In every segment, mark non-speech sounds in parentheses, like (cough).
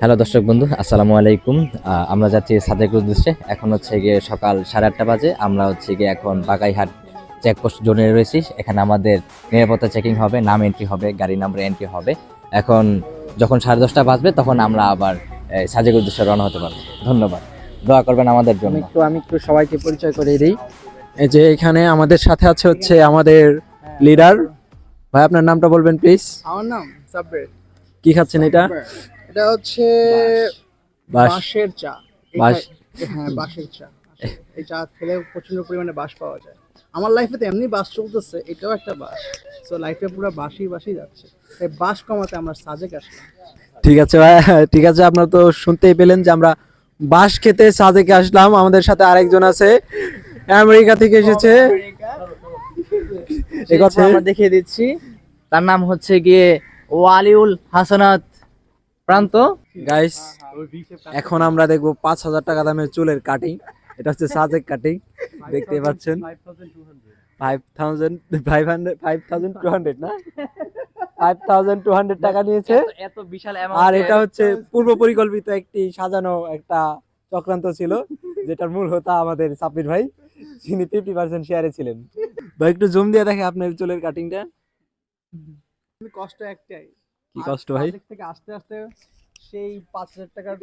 Hello দর্শক বন্ধু আসসালামু আলাইকুম। আমরা যাচ্ছি সাদেকের উদ্দেশ্যে। এখন হচ্ছে গিয়ে সকাল সাড়ে আটটা বাজে। আমরা হচ্ছে গিয়ে এখন বাগাইহাট চেকপোস্ট জোনে রয়েছি। এখানে আমাদের নিরাপত্তা চেকিং হবে নাম এন্ট্রি হবে গাড়ি নাম্বার এন্ট্রি হবে। এখন যখন সাড়ে দশটা বাজবে তখন আমরা আবার সাজেকের উদ্দেশ্যে রওনা হতে পারব। ধন্যবাদ। দোয়া করবেন আমাদের জন্য। একটু আমি একটু সবাইকে পরিচয় করে দিই। এই যে এখানে আমাদের সাথে আছে হচ্ছে আমাদের লিডার ভাই আপনার নামটা বলবেন প্লিজ আমার নাম সাব্বির। কি খাচ্ছেন এটা? এটা হচ্ছে বাঁশের চা। বাঁশ। হ্যাঁ বাঁশের চা। এই চা খেলে প্রচণ্ড পরিমাণে বাঁশ পাওয়া যায়। আমার লাইফে তো এমনি বাস চলতেছে এটাও একটা বাস সো লাইফে পুরো বাসি বাসি যাচ্ছে। এই বাস কমাতে আমরা সাজেক আসলাম। ঠিক আছে ভাই ঠিক আছে আপনারা তো শুনতেই পেলেন যে আমরা বাস খেতে সাজেকে আসলাম। আমাদের সাথে আরেকজন আছে আমেরিকা থেকে এসেছে। এই কথা আমরা দেখিয়ে দিচ্ছি। তার নাম হচ্ছে গিয়ে ওয়ালিউল হাসানাত। প্রান্ত। গাইস এখন আমরা দেখব পাঁচ হাজার টাকা দামের চুলের কাটিং এটা হচ্ছে সাজেক কাটিং দেখতে পাচ্ছেন। Five thousand five hundred five thousand two hundred না? ফাইভ থাউজেন্ড টু হান্ড্রেড টাকা নিয়েছে। এত বিশাল আর এটা হচ্ছে পূর্ব পরিকল্পিত একটি সাজানো একটা চক্রান্ত ছিল যেটার মূল হোতা আমাদের সাপির ভাই যিনি ফিফটি পার্সেন্ট শেয়ারে ছিলেন। ভাই একটু জুম দিয়ে দেখে আপনার চুলের কাটিংটা কষ্ট একটাই। কি কষ্ট ভাই? থেকে আস্তে আস্তে সেই পাঁচ হাজার টাকার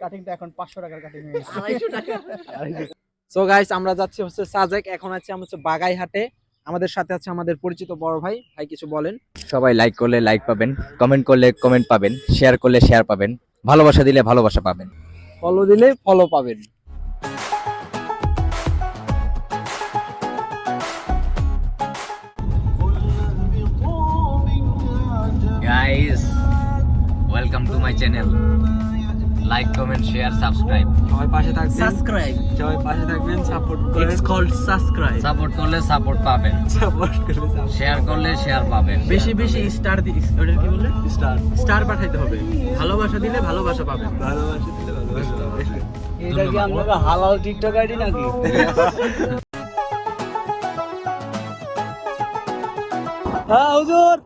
কাটিংটা এখন পাঁচশো টাকার কাটিং হয়ে গেছে। সো গাইস আমরা যাচ্ছি হচ্ছে সাজেক এখন আছে আমরা হচ্ছে বাগাইহাটে। আমাদের সাথে আছে আমাদের পরিচিত বড় ভাই। ভাই কিছু বলেন। সবাই লাইক করলে লাইক পাবেন কমেন্ট করলে কমেন্ট পাবেন শেয়ার করলে শেয়ার পাবেন ভালোবাসা দিলে ভালোবাসা পাবেন। ফলো দিলে ফলো পাবেন। My channel. Like comment share subscribe সবাই পাশে থাকবেন। সাবস্ক্রাইব সবাই পাশে থাকবেন সাপোর্ট করেন ইটস কল্ড সাবস্ক্রাইব সাপোর্ট করলে সাপোর্ট পাবেন। সাপোর্ট করে শেয়ার করলে শেয়ার পাবেন। বেশি বেশি স্টার দি ওটা কি বললে? স্টার স্টার পাঠাইতে হবে। ভালোবাসা দিলে ভালোবাসা পাবেন। ভালোবাসা দিলে ভালোবাসা পাবেন। এটা কি আমরা হালাল টিকটক আইডি নাকি? হ্যাঁ হুজুর।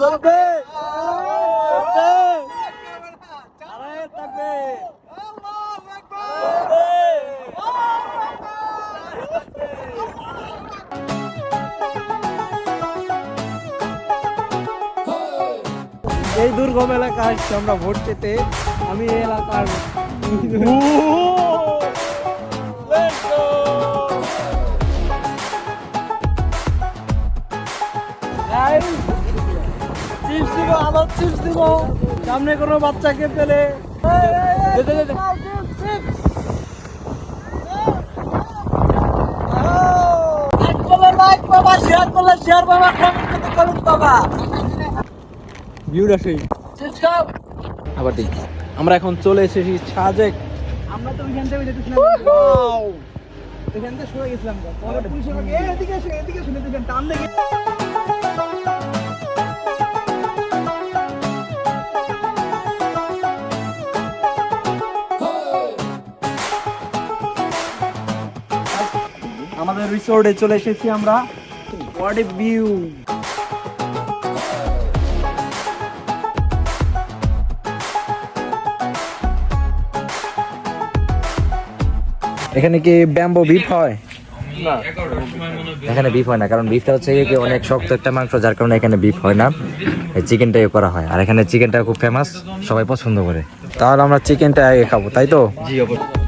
চলবে। চলবে। এই দুর্গম এলাকা আসছি আমরা ভোট পেতে। আমি এই এলাকার চিপস দিব আবার চিপস দিব সামনে কোনো বাচ্চাকে পেলে দে, দে, দে, আবার আমরা এখন চলে এসেছি সাজেক। আমরা তো ওইখান থেকে যেতেছিলাম ওইখান থেকে সরে গেছিলাম। পরে পুলিশ আমাকে এদিকে এসে এদিকে শুনে টান লেগে আমাদের রিসোর্টে চলে এসেছি আমরা। হোয়াট এ ভিউ এখানে কি ব্যাম্বো বিফ হয়? এখানে বিফ হয় না কারণ বিফটা হচ্ছে কি অনেক শক্ত একটা মাংস যার কারণে এখানে বিফ হয় না। এই চিকেনটাই করা হয়। আর এখানে চিকেনটা খুব ফেমাস সবাই পছন্দ করে। তাহলে আমরা চিকেনটা আগে খাব তাই তো? জি আমি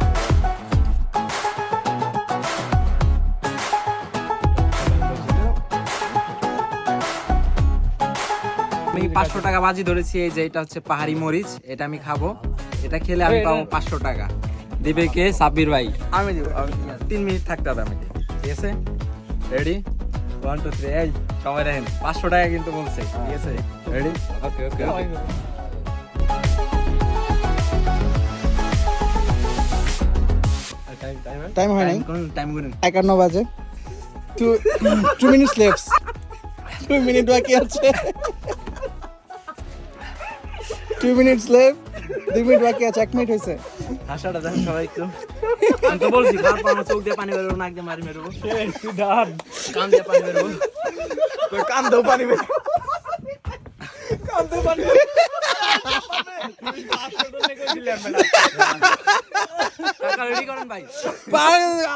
টাকা বাজি ধরেছি এই যে এটা হচ্ছে পাহাড়ি মরিচ এটা আমি খাব। এটা খেলে আমি পাবো পাঁচশো টাকা। দিবে কে? সাব্বির ভাই। আমি দিব তিন মিনিট থাকতে হবে আমাকে। ঠিক আছে? রেডি ওয়ান টু থ্রি এই সবাই দেখেন। পাঁচশো টাকা কিন্তু বলছে। ঠিক আছে? রেডি ওকে ওকে টাইম হয় নাই? টাইম গুনেন একান্ন বাজে। Two two minutes lefts two minute বাকি আছে। টু মিনিটস লেফট দুই মিনিট বাকি আছে এক মিনিট হয়েছে। হাসাটা দেখেন সবাই একটু। আমি তো বলছি চোখ দিয়ে পানি বেরোবো নাক দিয়ে মারি মেরবো। কান দিয়ে পানি বেরোবো। কান দাও পানি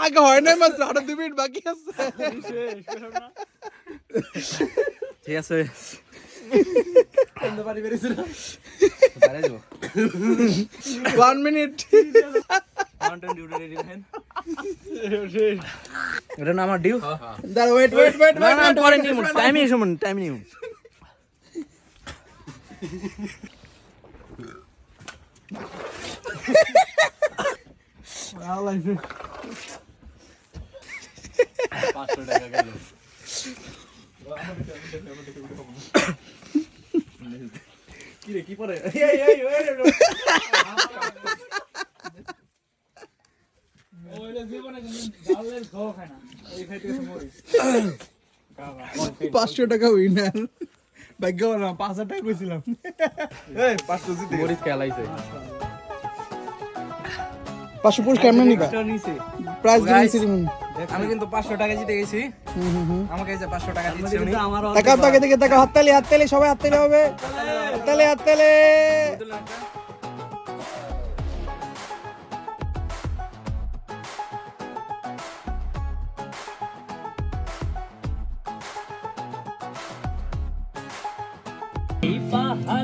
আগে হয় মাত্র আরও দুই মিনিট বাকি আছে। ঠিক আছে। ওয়ান মিনিট এটা না আমার ডিউ দাঁড়া ওয়েট ওয়েট ওয়েট না না পরে নিউ টাইমিং শুনুন টাইম নিউ পাঁচশো টাকা উইনার ভাগ্য না পাঁচ হাজার টাকা কইছিলাম। এই পাঁচশো জিতে। মরিচ খেলাইছে। পাঁচশো পুরস্কার কেমন নিবা? প্রাইজ দিয়েছি আমি কিন্তু পাঁচশো টাকা জিতে গেছি। আমাকে এই যে পাঁচশো টাকা দিচ্ছে উনি। টাকা তাকে দিকে টাকা হাততালি হাততালি সবাই হাততালি হবে। হাততালি। হাততালি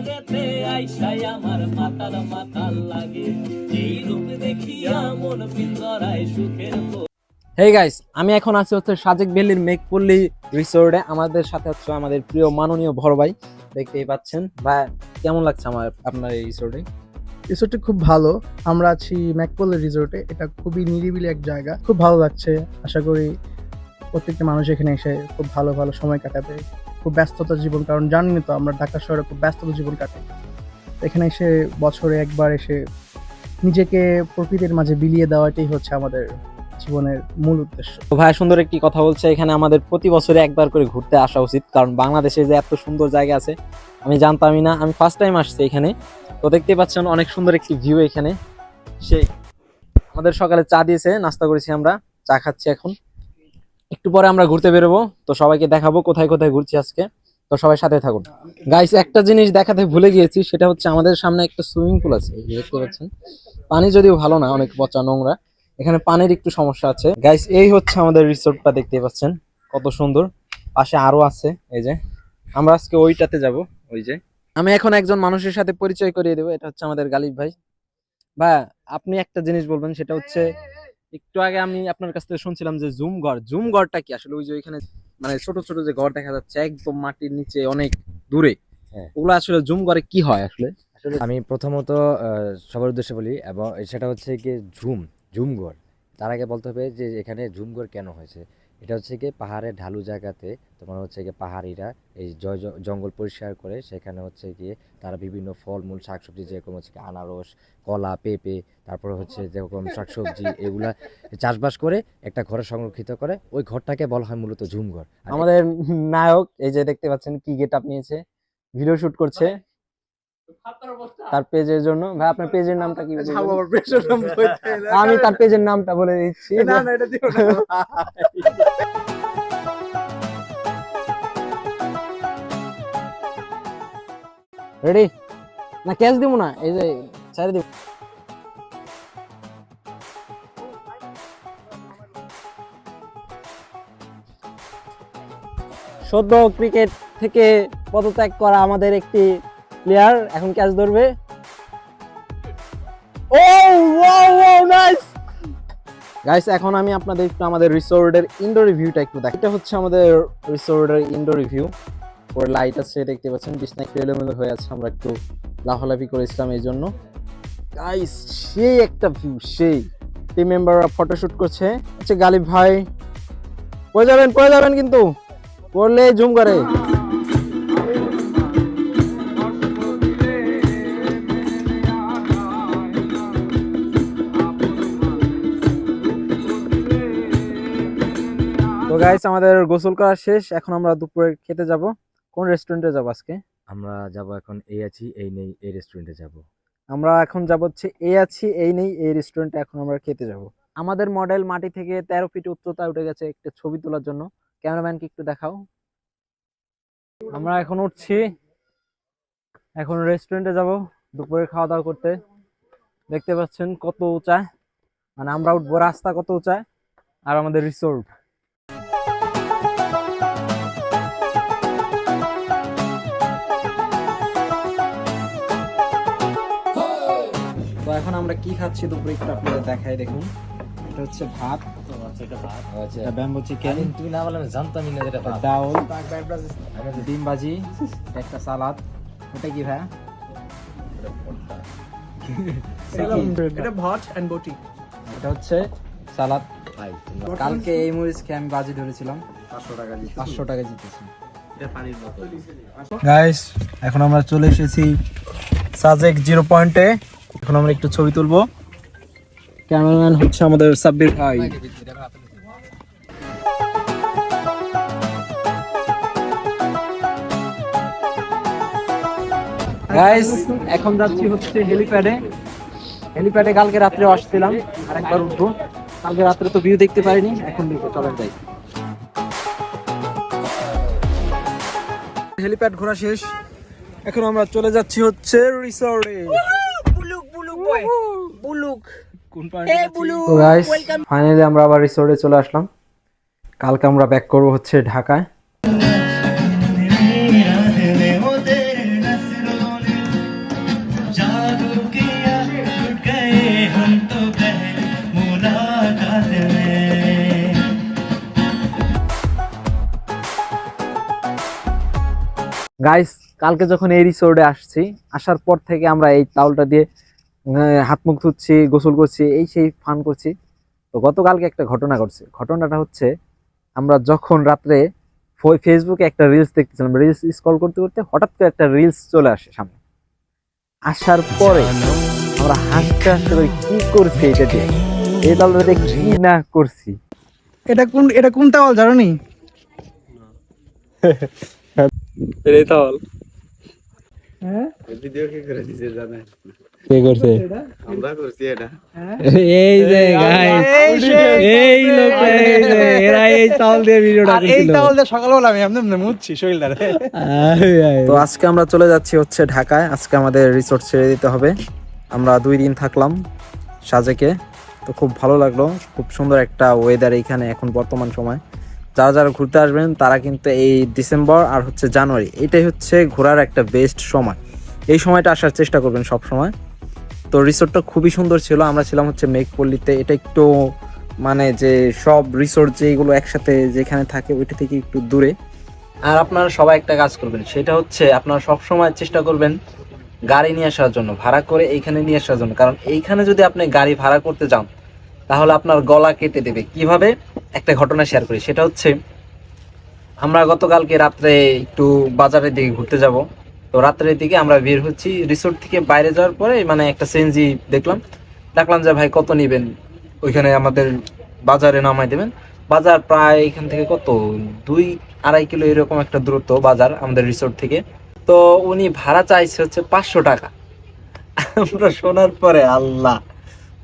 পাহাড়েতে আইসাই আমার মাতাল মাতাল লাগে। এই রূপ দেখিয়া মন পিঞ্জরায় সুখের হেই গাইস আমি এখন আছি হচ্ছে সাজেক ভ্যালির মেকপল্লি রিসোর্টে আমাদের সাথে হচ্ছে আমাদের প্রিয় মাননীয় বড় ভাই। দেখতেই পাচ্ছেন। ভাই কেমন লাগছে আমার আপনার এই রিসোর্টে রিসোর্টটি খুব ভালো। আমরা আছি ম্যাকপোলের রিসোর্টে এটা খুবই নিরিবিলি এক জায়গা। খুব ভালো লাগছে। আশা করি প্রত্যেকটা মানুষ এখানে এসে খুব ভালো ভালো সময় কাটাবে। খুব ব্যস্ততা জীবন, কারণ জানি তো আমরা ঢাকা শহরে খুব ব্যস্ততা জীবন কাটাই। এখানে এসে বছরে একবার এসে নিজেকে প্রকৃতির মাঝে বিলিয়ে দেওয়াটাই হচ্ছে আমাদের জীবনের মূল উদ্দেশ্য। ভাই, সুন্দর একটি কথা বলছে, এখানে আমাদের প্রতি বছরে একবার করে ঘুরতে আসা উচিত, কারণ বাংলাদেশে যে এত সুন্দর জায়গা আছে, আমি জানতামই না, আমি ফার্স্ট টাইম আসছি এখানে। তো দেখতেই পাচ্ছেন অনেক সুন্দর একটি ভিউ এখানে। সেই, আমাদের সকালে চা দিয়েছে, নাস্তা করেছি আমরা, চা খাচ্ছি এখন। একটু পরে আমরা ঘুরতে বেরোবো। তো সবাইকে দেখাবো কোথায় কোথায় ঘুরছি আজকে। তো সবাই সাথে থাকুন। গাইস একটা জিনিস দেখাতে ভুলে গিয়েছি, সেটা হচ্ছে আমাদের সামনে একটা সুইমিং পুল আছে দেখতে পাচ্ছেন। পানি যদিও ভালো না, অনেক পচা নোংরা। এখানে পানির একটু সমস্যা আছে। গাইস এই হচ্ছে আমাদের রিসোর্টটা দেখতে পাচ্ছেন। কত সুন্দর। পাশে আরও আছে, এই যে। আমরা আজকে ওইটাতে যাব, ওই যে। আমি এখন একজন মানুষের সাথে পরিচয় করিয়ে দেবো, এটা হচ্ছে আমাদের গালিব ভাই। বা আপনি একটা জিনিস বলবেন, সেটা হচ্ছে একটু আগে আমি আপনার কাছ থেকে শুনছিলাম যে জুম ঘর জুম ঘরটা কি? আসলে ওই যে ওইখানে মানে ছোট ছোট যে ঘর দেখা যাচ্ছে একদম মাটির নিচে অনেক দূরে। হ্যাঁ। ওগুলো আসলে জুম ঘরে কি হয় আসলে? আমি প্রথমত আহ, সবার উদ্দেশ্যে বলি এবং সেটা হচ্ছে কি ঝুম ঝুম ঘর। তার আগে বলতে হবে যে এখানে ঝুম ঘর কেন হয়েছে? এটা হচ্ছে কি পাহাড়ের ঢালু জায়গাতে তোমার হচ্ছে কি পাহাড়িরা এই জঙ্গল পরিষ্কার করে সেখানে হচ্ছে গিয়ে তারা বিভিন্ন ফলমূল, শাকসবজি যেরকম হচ্ছে আনারস, কলা, পেঁপে, তারপর হচ্ছে যেরকম শাকসবজি এগুলা চাষবাস করে একটা ঘরে সংরক্ষিত করে, ওই ঘরটাকে বলা হয় মূলত ঝুমঘর। আমাদের নায়ক, এই যে দেখতে পাচ্ছেন কি গেট আপ নিয়েছে, ভিডিও শুট করছে। তার পেজের জন্য। ভাই আপনার পেজের নামটা কি আমি তার পেজের নামটা বলে দিচ্ছি। না না এটা দিও না। রেডি না ক্যাশ দিব না। এই যে ছেড়ে দিব। সদ্য ক্রিকেট থেকে পদত্যাগ করা আমাদের একটি প্লেয়ার এখন ক্যাচ ধরবে। ও ওয়াও ওয়াও নাইস গাইস এখন আমি আপনাদের একটু আমাদের রিসোর্টের ইনডোর রিভিউটা একটু দেখ এটা হচ্ছে আমাদের রিসোর্টের ইনডোর রিভিউ উপরে লাইট আছে, দেখতে পাচ্ছেন বিছনা একটু এলোমেলো হয়ে আছে, আমরা একটু লাফালাফি করেছিলাম এই জন্য। গাইস সেই একটা ভিউ সেই। টিম মেম্বাররা ফটোশুট করছে। আচ্ছা গালিব ভাই, পড়ে যাবেন পড়ে যাবেন কিন্তু। পড়লে জুম করে। গাইস আমাদের গোসল করা শেষ। এখন আমরা দুপুরে খেতে যাব। কোন রেস্টুরেন্টে যাব আজকে? আমরা যাব এখন এই আছি এই নেই এই রেস্টুরেন্টে যাব। আমরা এখন যাব হচ্ছে এই আছি এই নেই এই রেস্টুরেন্টে এখন আমরা খেতে যাব। আমাদের মডেল মাটি থেকে তেরো ফিট উচ্চতায় উঠে গেছে একটা ছবি তোলার জন্য। ক্যামেরাম্যানকে একটু দেখাও। আমরা এখন উঠছি। এখন রেস্টুরেন্টে যাব দুপুরে খাওয়া দাওয়া করতে। দেখতে পাচ্ছেন কত উঁচায় মানে আমরা উঠবো রাস্তা কত উঁচায় আর আমাদের রিসোর্ট এখন আমরা কি খাচ্ছি দুপুরে একটু আপনাদের দেখাই দেখুন। এটা হচ্ছে ভাত এটা ব্যাম্বো চিকেন তুমি না বললে জানতামই না যেটা ডাউল ডিম ভাজি একটা সালাদ। ওটা কি ভাই এটা ভাট অ্যান্ড বটি। এটা হচ্ছে সালাদ। কালকে এই মরিচ খেয়ে আমি বাজি ধরেছিলাম। পাঁচশো টাকা পাঁচশো টাকা জিতেছি। গাইস এখন আমরা চলে এসেছি সাজেক জিরো পয়েন্টে। এখন আমরা একটু ছবি তুলবো। ক্যামেরাম্যান হচ্ছে আমাদের সাব্বির ভাই। গাইস এখন যাচ্ছি হচ্ছে হেলিপ্যাডে হেলিপ্যাডে কালকে রাত্রে আসছিলাম আর একবার উঠবো। কালকে রাত্রে তো ভিউ দেখতে পারিনি, এখন দেখব, চলেন যাই। হেলিপ্যাড ঘোরা শেষ। এখন আমরা চলে যাচ্ছি হচ্ছে রিসর্টে ফাইনালি আমরা আবার রিসর্টে চলে আসলাম। কালকে আমরা ব্যাক করব হচ্ছে ঢাকায়। গাইস কালকে যখন এই রিসোর্টে আসছি আসার পর থেকে আমরা এই তাওলটা দিয়ে হাত মুখ ধুচ্ছি গোসল করছি এই সেই ফান করছি। তো গতকালকে একটা ঘটনা ঘটছে। ঘটনাটা হচ্ছে আমরা যখন রাত্রে ফেসবুকে একটা রিলস দেখতেছিলাম রিলস স্ক্রল করতে করতে হঠাৎ করে একটা রিলস চলে আসে সামনে। আসার পরে আমরা হাসতে হাসতে করে কি করছি এটা দিয়ে? এই দিয়ে কি না করছি? এটা কোন এটা কোন তাওয়াল জানো নি? (laughs) হ্যাঁ? কে করছে? এই যে গাইস এই লোক এরা এই তাল দিয়ে ভিডিওটা আর এই তাওয়াল দিয়ে সকালবেলা আমি এমনি এমনি মুছছি শরীরটা তো আজকে আমরা চলে যাচ্ছি হচ্ছে ঢাকায়। আজকে আমাদের রিসোর্ট ছেড়ে দিতে হবে। আমরা দুই দিন থাকলাম সাজেকে। তো খুব ভালো লাগল। খুব সুন্দর একটা ওয়েদার এখানে এখন বর্তমান সময়। যারা যারা ঘুরতে আসবেন, তারা কিন্তু এই ডিসেম্বর আর হচ্ছে জানুয়ারি এটাই হচ্ছে ঘোরার একটা বেস্ট সময়। এই সময়টা আসার চেষ্টা করবেন সব সময় তো রিসোর্টটা খুবই সুন্দর ছিল, আমরা ছিলাম হচ্ছে মেঘপল্লিতে এটা একটু মানে যে সব রিসোর্ট যেগুলো একসাথে যেখানে থাকে, ওইটা থেকে একটু দূরে। আর আপনারা সবাই একটা কাজ করবেন, সেটা হচ্ছে আপনারা সব সময় চেষ্টা করবেন গাড়ি নিয়ে আসার জন্য, ভাড়া করে এইখানে নিয়ে আসার জন্য। কারণ এইখানে যদি আপনি গাড়ি ভাড়া করতে যান, তাহলে আপনার গলা কেটে দেবে। কীভাবে? একটা ঘটনা শেয়ার করি। সেটা হচ্ছে, আমরা গতকালকে রাত্রে একটু বাজারের দিকে ঘুরতে যাব। তো রাত্রের দিকে আমরা বের হচ্ছি রিসোর্ট থেকে বাইরে যাওয়ার পরে মানে একটা সেনজি দেখলাম। দেখলাম যে, ভাই, কত নেবেন? ওইখানে আমাদের বাজারে নামাই দেবেন। বাজার প্রায় এখান থেকে কত? দুই, আড়াই কিলো এরকম একটা দূরত্ব বাজার আমাদের রিসোর্ট থেকে। তো উনি ভাড়া চাইছে হচ্ছে পাঁচশো টাকা। আমরা শোনার পরে, আল্লাহ!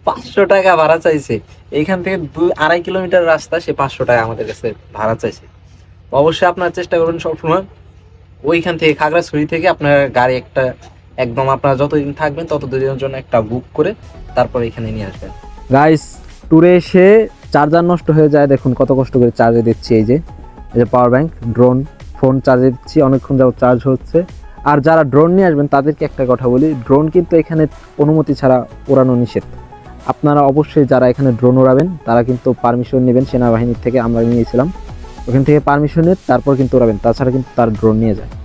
পাঁচশো টাকা ভাড়া চাইছে। এইখান থেকে দুই, আড়াই কিলোমিটার রাস্তা, সে পাঁচশো টাকা আমাদের কাছে ভাড়া চাইছে। অবশ্যই আপনারা চেষ্টা করবেন সবসময়। ওইখান থেকে খাগড়াছড়ি থেকে আপনার গাড়ি একটা, একদম আপনারা যতদিন থাকবেন, ততদিনের জন্য একটা বুক করে তারপর এখানে নিয়ে আসবেন। গাইস ট্যুরে এসে চার্জার নষ্ট হয়ে যায়, দেখুন কত কষ্ট করে চার্জে দিচ্ছি এই যে। এই যে পাওয়ার ব্যাংক ড্রোন ফোন চার্জে দিচ্ছি, অনেকক্ষণ যাবত চার্জ হচ্ছে। আর যারা ড্রোন নিয়ে আসবেন, তাদেরকে একটা কথা বলি ড্রোন কিন্তু এখানে অনুমতি ছাড়া ওড়ানো নিষেধ। আপনারা অবশ্যই যারা এখানে ড্রোন ওড়াবেন তারা কিন্তু পারমিশন নেবেন সেনাবাহিনীর থেকে, আমরা নিয়েছিলাম। ওখান থেকে পারমিশন নিয়ে তারপর কিন্তু ওড়াবেন তাছাড়া কিন্তু তার ড্রোন নিয়ে যায়।